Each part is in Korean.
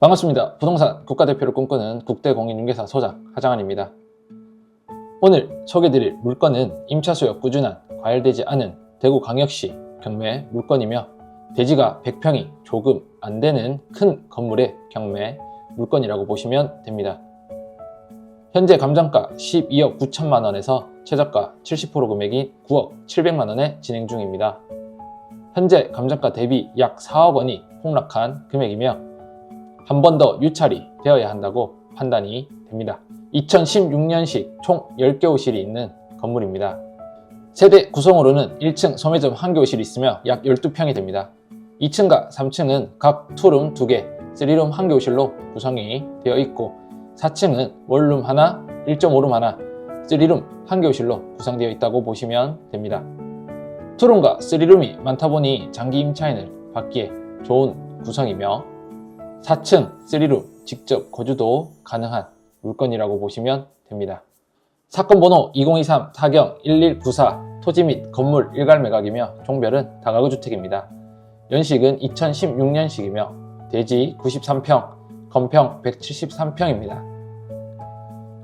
반갑습니다. 부동산 국가대표를 꿈꾸는 국대공인중개사 소장 하장한입니다. 오늘 소개드릴 물건은 임차수요 꾸준한 과열되지 않은 대구광역시 경매 물건이며 대지가 100평이 조금 안 되는 큰 건물의 경매 물건이라고 보시면 됩니다. 현재 감정가 12억 9천만 원에서 최저가 70% 금액인 9억 700만 원에 진행 중입니다. 현재 감정가 대비 약 4억 원이 폭락한 금액이며 한 번 더 유찰이 되어야 한다고 판단이 됩니다. 2016년식 총 10개 호실이 있는 건물입니다. 세대 구성으로는 1층 소매점 1개 호실이 있으며 약 12평이 됩니다. 2층과 3층은 각 투룸 2개, 3룸 1개 호실로 구성이 되어 있고 4층은 원룸 하나, 1.5룸 하나, 3룸 1개 호실로 구성되어 있다고 보시면 됩니다. 투룸과 3룸이 많다 보니 장기 임차인을 받기에 좋은 구성이며 4층 3룸 직접 거주도 가능한 물건이라고 보시면 됩니다. 사건 번호 2023 타경 1194 토지 및 건물 일괄 매각이며 종별은 다가구 주택입니다. 연식은 2016년식이며 대지 93평, 건평 173평입니다.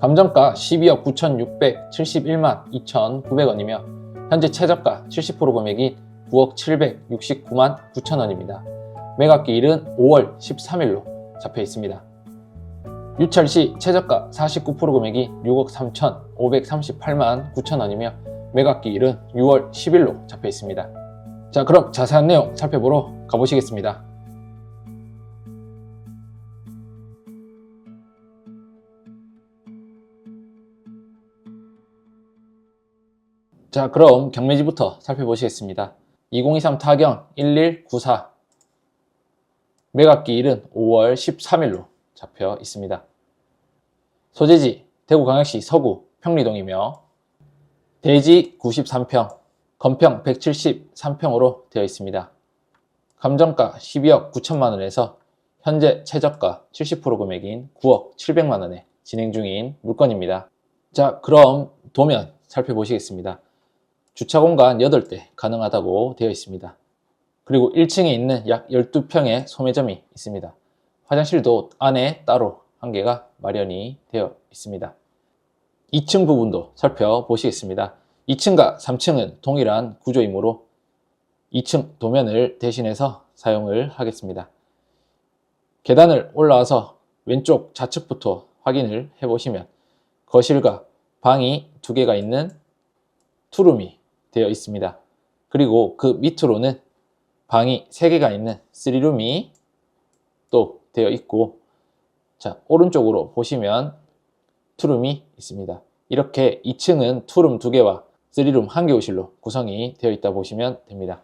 감정가 12억 9,671만 2,900원이며 현재 최저가 70% 금액이 9억 769만 9천 원입니다. 매각기일은 5월 13일로 잡혀 있습니다. 유찰 시 최저가 49% 금액이 6억 3,538만 9천 원이며 매각기일은 6월 10일로 잡혀 있습니다. 자, 그럼 자세한 내용 살펴보러 가보시겠습니다. 자, 그럼 경매지부터 살펴보시겠습니다. 2023 타경 1194 매각기일은 5월 13일로 잡혀 있습니다. 소재지 대구광역시 서구 평리동이며 대지 93평, 건평 173평으로 되어 있습니다. 감정가 12억 9천만 원에서 현재 최저가 70% 금액인 9억 700만 원에 진행 중인 물건입니다. 자, 그럼 도면 살펴보시겠습니다. 주차 공간 8대 가능하다고 되어 있습니다. 그리고 1층에 있는 약 12평의 소매점이 있습니다. 화장실도 안에 따로 한 개가 마련이 되어 있습니다. 2층 부분도 살펴보시겠습니다. 2층과 3층은 동일한 구조이므로 2층 도면을 대신해서 사용을 하겠습니다. 계단을 올라와서 왼쪽 좌측부터 확인을 해보시면 거실과 방이 두 개가 있는 투룸이 되어 있습니다. 그리고 그 밑으로는 방이 3개가 있는 3룸이 또 되어 있고 자 오른쪽으로 보시면 투룸이 있습니다. 이렇게 2층은 투룸 2개와 3룸 1개 호실로 구성이 되어 있다 보시면 됩니다.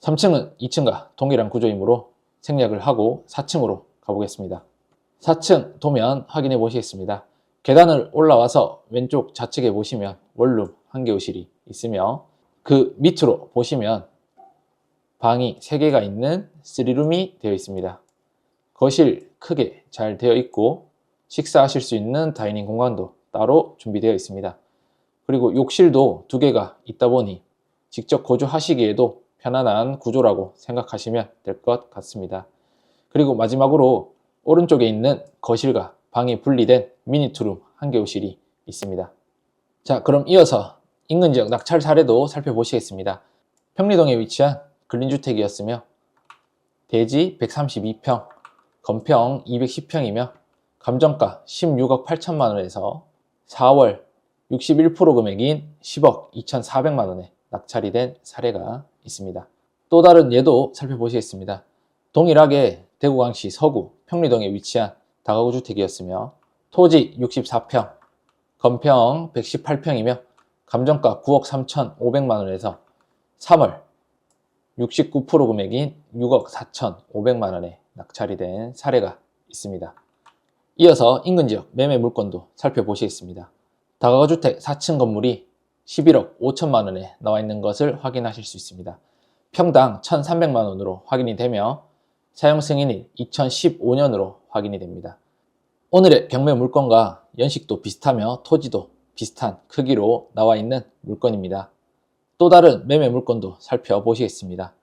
3층은 2층과 동일한 구조이므로 생략을 하고 4층으로 가보겠습니다. 4층 도면 확인해 보시겠습니다. 계단을 올라와서 왼쪽 좌측에 보시면 원룸 1개 호실이 있으며 그 밑으로 보시면 방이 3개가 있는 3룸이 되어 있습니다. 거실 크게 잘 되어 있고 식사하실 수 있는 다이닝 공간도 따로 준비되어 있습니다. 그리고 욕실도 두 개가 있다 보니 직접 거주하시기에도 편안한 구조라고 생각하시면 될 것 같습니다. 그리고 마지막으로 오른쪽에 있는 거실과 방이 분리된 미니 투룸 한개 호실이 있습니다. 자, 그럼 이어서 인근 지역 낙찰 사례도 살펴보시겠습니다. 평리동에 위치한 근린주택이었으며 대지 132평, 건평 210평이며 감정가 16억 8천만 원에서 4월 61% 금액인 10억 2,400만 원에 낙찰이 된 사례가 있습니다. 또 다른 예도 살펴보시겠습니다. 동일하게 대구광시 서구 평리동에 위치한 다가구 주택이었으며 토지 64평, 건평 118평이며 감정가 9억 3,500만 원에서 3월 69% 금액인 6억 4,500만 원에 낙찰이 된 사례가 있습니다. 이어서 인근 지역 매매 물건도 살펴보시겠습니다. 다가구 주택 4층 건물이 11억 5천만 원에 나와 있는 것을 확인하실 수 있습니다. 평당 1,300만 원으로 확인이 되며 사용 승인이 2015년으로 확인이 됩니다. 오늘의 경매 물건과 연식도 비슷하며 토지도 비슷한 크기로 나와 있는 물건입니다. 또 다른 매매 물건도 살펴보시겠습니다.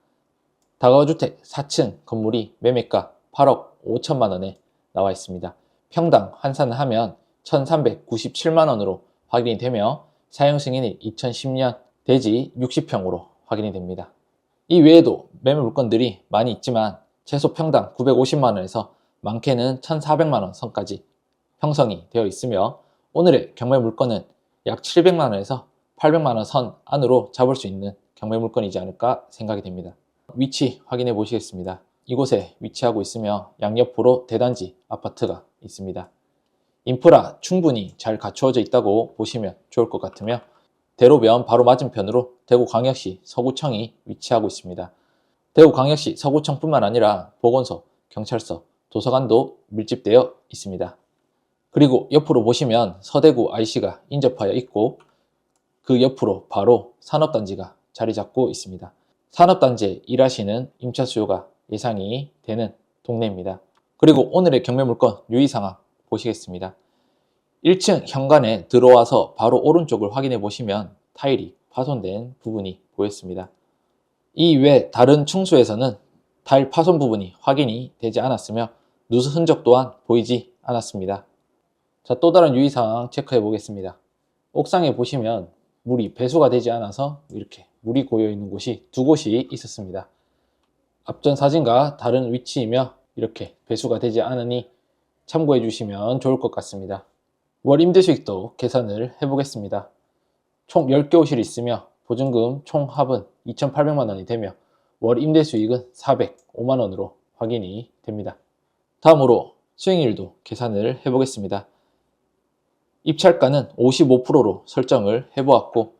다가구주택 4층 건물이 매매가 8억 5천만 원에 나와 있습니다. 평당 환산을 하면 1397만 원으로 확인이 되며 사용 승인이 2010년 대지 60평으로 확인이 됩니다. 이 외에도 매매 물건들이 많이 있지만 최소 평당 950만 원에서 많게는 1,400만 원 선까지 형성이 되어 있으며 오늘의 경매 물건은 약 700만 원에서 800만 원 선 안으로 잡을 수 있는 경매 물건이지 않을까 생각이 됩니다. 위치 확인해 보시겠습니다. 이곳에 위치하고 있으며 양옆으로 대단지 아파트가 있습니다. 인프라 충분히 잘 갖추어져 있다고 보시면 좋을 것 같으며 대로변 바로 맞은편으로 대구광역시 서구청이 위치하고 있습니다. 대구광역시 서구청뿐만 아니라 보건소, 경찰서, 도서관도 밀집되어 있습니다. 그리고 옆으로 보시면 서대구 IC가 인접하여 있고 그 옆으로 바로 산업단지가 자리 잡고 있습니다. 산업단지에 일하시는 임차 수요가 예상이 되는 동네입니다. 그리고 오늘의 경매 물건 유의사항 보시겠습니다. 1층 현관에 들어와서 바로 오른쪽을 확인해 보시면 타일이 파손된 부분이 보였습니다. 이외 다른 층수에서는 타일 파손 부분이 확인이 되지 않았으며 누수 흔적 또한 보이지 않았습니다. 자, 또 다른 유의사항 체크해 보겠습니다. 옥상에 보시면 물이 배수가 되지 않아서 이렇게 물이 고여 있는 곳이 두 곳이 있었습니다. 앞전 사진과 다른 위치이며 이렇게 배수가 되지 않으니 참고해 주시면 좋을 것 같습니다. 월 임대 수익도 계산을 해보겠습니다. 총 10개 호실이 있으며 보증금 총 합은 2,800만 원이 되며 월 임대 수익은 405만 원으로 확인이 됩니다. 다음으로 수익률도 계산을 해보겠습니다. 입찰가는 55%로 설정을 해보았고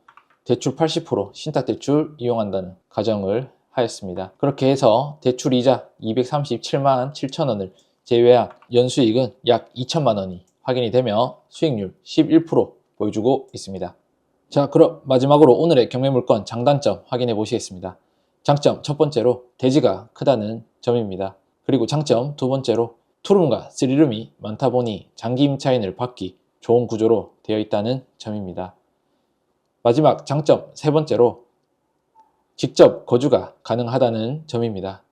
대출 80% 신탁대출 이용한다는 가정을 하였습니다. 그렇게 해서 대출이자 237만 7천 원을 제외한 연수익은 약 2천만 원이 확인이 되며 수익률 11% 보여주고 있습니다. 자, 그럼 마지막으로 오늘의 경매 물건 장단점 확인해 보시겠습니다. 장점 첫 번째로 대지가 크다는 점입니다. 그리고 장점 두 번째로 투룸과 쓰리룸이 많다 보니 장기 임차인을 받기 좋은 구조로 되어 있다는 점입니다. 마지막 장점 세 번째로 직접 거주가 가능하다는 점입니다.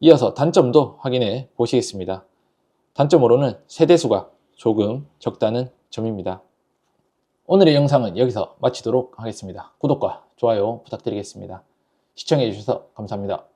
이어서 단점도 확인해 보시겠습니다. 단점으로는 세대수가 조금 적다는 점입니다. 오늘의 영상은 여기서 마치도록 하겠습니다. 구독과 좋아요 부탁드리겠습니다. 시청해 주셔서 감사합니다.